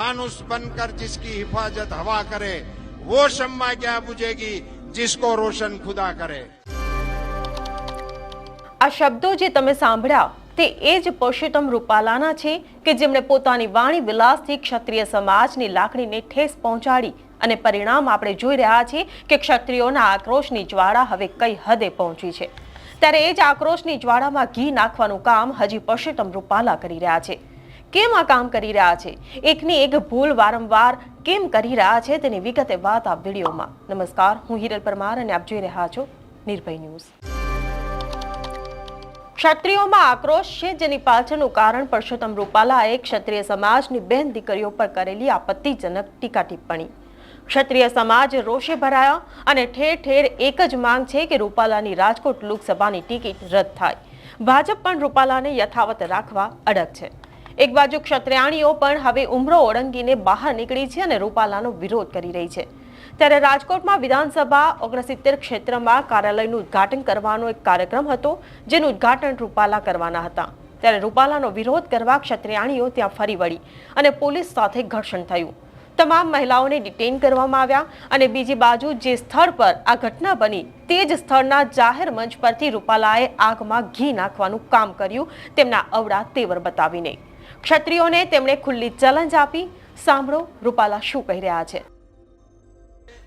फानुस बनकर जिसकी हिफाजत हवा करे वो शम्मा क्या बुझेगी जिसको रोशन खुदा करे આ શબ્દો જે તમે સાંભળ્યા તે એ જ પુરુષોત્તમ રૂપાલાના છે કે જેમણે પોતાની વાણી વિલાસથી ક્ષત્રિય સમાજની લાકડીને ઠેસ પહોંચાડી અને પરિણામ આપણે જોઈ રહ્યા છીએ કે ક્ષત્રિયોના આક્રોશની જ્વાળા હવે કઈ હદે પહોંચી છે ત્યારે એ જ આક્રોશની જ્વાળામાં ઘી નાખવાનું કામ હજી પુરુષોત્તમ રૂપાલા કરી રહ્યા છે કેમ આ કામ કરી રહ્યા છે? એકની એક ભૂલ વારંવાર કેમ કરી રહ્યા છે તેની વિગતે વાત આ વિડીયોમાં. નમસ્કાર, હું હિરલ પરમાર અને આપ જોઈ રહ્યા છો નિર્ભય ન્યૂઝ. ક્ષત્રિયોમાં આક્રોશ છે જેની પાછળનું કારણ પરસોત્તમ રૂપાલાએ ક્ષત્રિય સમાજની બેન દીકરીઓ પર કરેલી આપત્તિજનક ટીકા ટિપ્પણી. ક્ષત્રિય સમાજ રોષે ભરાયા અને ઠેર ઠેર એક જ માંગ છે કે રૂપાલાની રાજકોટ લોકસભાની ટિકિટ રદ થાય. ભાજપ પણ રૂપાલાને યથાવત રાખવા અડગ છે. એક બાજુ ક્ષત્રિયાણીઓ પણ હવે ઉમરો ઓળંગીને બહાર નીકળી છે અને રૂપાલાનો વિરોધ કરી રહી છે. ત્યારે રાજકોટમાં વિધાનસભા ઓગણસિત્તેર ક્ષેત્રમાં કાર્યાલયનું ઉદ્ઘાટન કરવાનો એક કાર્યક્રમ હતો, જેનું ઉદ્ઘાટન રૂપાલા કરવાના હતા. ત્યારે રૂપાલાનો વિરોધ કરવા ક્ષત્રિયાણીઓ ત્યાં ફરી વળી અને પોલીસ સાથે ઘર્ષણ થયું. તમામ મહિલાઓને ડિટેઇન કરવામાં આવ્યા અને બીજી બાજુ જે સ્થળ પર આ ઘટના બની, તે જ સ્થળના જાહેર મંચ પરથી રૂપાલાએ આગમાં ઘી નાખવાનું કામ કર્યું, તેમના અવડા તેવર બતાવીને. ક્ષત્રિયોને તેમણે ખુલ્લી ચેલેન્જ આપી. સાંભળો રૂપાલા શું કહી રહ્યા છે.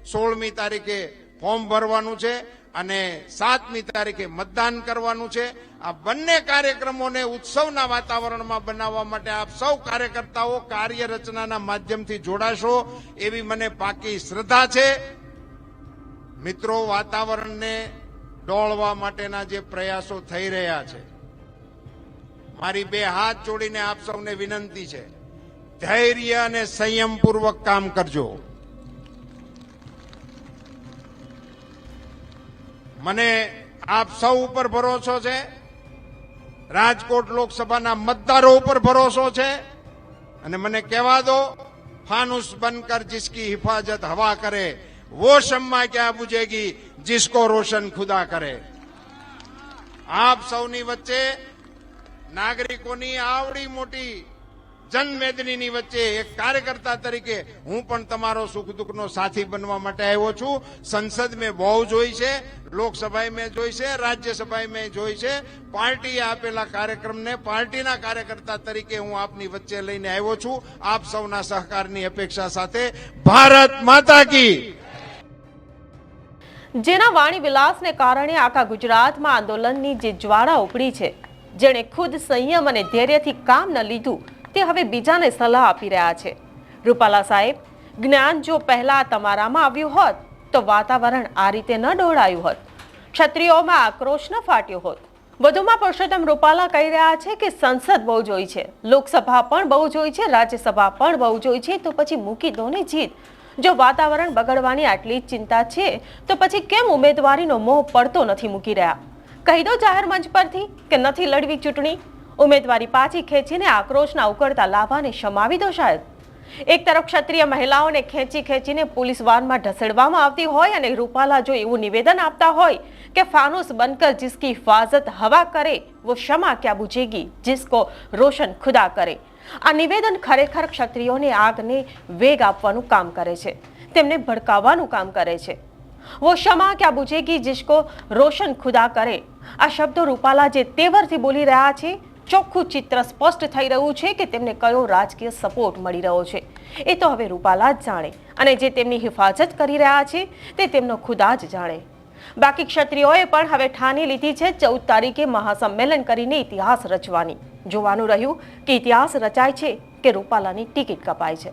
સોળમી તારીખે ફોર્મ ભરવાનું છે અને સાતમી તારીખે મતદાન કરવાનું છે. આ બંને કાર્યક્રમોને ઉત્સવના વાતાવરણમાં બનાવવા માટે આપ સૌ કાર્યકર્તાઓ કાર્ય રચનાના માધ્યમથી જોડાશો એવી મને પાકી શ્રદ્ધા છે. મિત્રો, વાતાવરણને ડોળવા માટેના જે પ્રયાસો થઈ રહ્યા છે મારી બે હાથ જોડીને આપ સૌને વિનંતી છે. ધૈર્ય અને સંયમપૂર્વક કામ કરજો. મને આપ સૌ ઉપર ભરોસો છે. રાજકોટ લોકસભાના મતદારો ઉપર ભરોસો છે. અને મને કહેવા દો, ફાનુસ બનકર જીસકી હિફાજત હવા કરે. વો શમ્મા ક્યાં બુજેગી, જીસકો રોશન ખુદા કરે. આપ સૌની વચ્ચે નાગરિકોની આવડી મોટી જનમેદનીની વચ્ચે એક કાર્યકર્તા તરીકે હું પણ તમારો સુખ દુઃખનો સાથી બનવા માટે આવ્યો છું. સંસદ મેં બહુ જોઈ છે, લોકસભાએ મેં જોઈ છે, રાજ્યસભાએ મેં જોઈ છે. પાર્ટીએ આપેલા કાર્યક્રમને પાર્ટીના કાર્યકર્તા તરીકે હું આપની વચ્ચે લઈને આવ્યો છું. આપ સૌના સહકારની અપેક્ષા સાથે ભારત માતા કી. જેના વાણી વિલાસને કારણે આખા ગુજરાતમાં આંદોલનની જે જ્વાળા ઉપડી છે જેણે ખુદ સંયમ અને ધૈર્યથી કામ ન લીધું, તે હવે બીજાને સલાહ આપી રહ્યા છે. રૂપાલા સાહેબ, જ્ઞાન જો પહેલા તમારામાં આવ્યું હોત, તો વાતાવરણ આ રીતે ન ડોળાયું હોત. ક્ષત્રિયોમાં આક્રોશ ન ફાટ્યો હોત. વધુમાં પુરુષોત્તમ રૂપાલા કહી રહ્યા છે કે સંસદ બહુ જોઈ છે, લોકસભા પણ બહુ જોઈ છે, રાજ્યસભા પણ બહુ જોઈ છે, તો પછી મૂકી દો ને જીત. જો વાતાવરણ બગડવાની આટલી જ ચિંતા છે, તો પછી કેમ ઉમેદવારીનો મોહ પડતો નથી મૂકી રહ્યા? કહી દો જાહેર મંચ પરથી કે નથી લડવી ચૂંટણી. ઉમેદવારી પાછી ખેંચીને આક્રોશના ઉકળતા લાભાને શમાવી દો શાયદ. એક તરફ ક્ષત્રિય મહિલાઓને ખેંચી ખેંચીને પોલીસ વાનમાં ઢસડવામાં આવતી હોય અને રૂપાલા જો એવું નિવેદન આપતા હોય કે ફાનુસ બનકર જિસકી હિફાજત હવા કરે, વો ક્ષમા ક્યાં બુજેગી, જિસકો રોશન ખુદા કરે. આ નિવેદન ખરેખર ક્ષત્રિયોને આગને વેગ આપવાનું કામ કરે છે. તેમને ભડકાવવાનું કામ કરે છે. વો ક્ષમા ક્યાં બુજેગી, જિસકો રોશન ખુદા કરે. આ શબ્દો રૂપાલા જે તેવરથી બોલી રહ્યા છે, ચોખ્ખું ચિત્ર સ્પષ્ટ થઈ રહ્યું છે કે તેમને કયો રાજકીય સપોર્ટ મળી રહ્યો છે. એ તો હવે રૂપાલા જ જાણે અને જે તેમની હિફાજત કરી રહ્યા છે, તે તેમનો ખુદા જ જાણે. બાકી ક્ષત્રિયોએ પણ હવે ઠાની લીધી છે ચૌદ તારીખે મહાસંમેલન કરીને ઇતિહાસ રચવાની. જોવાનું રહ્યું કે ઇતિહાસ રચાય છે કે રૂપાલાની ટિકિટ કપાય છે.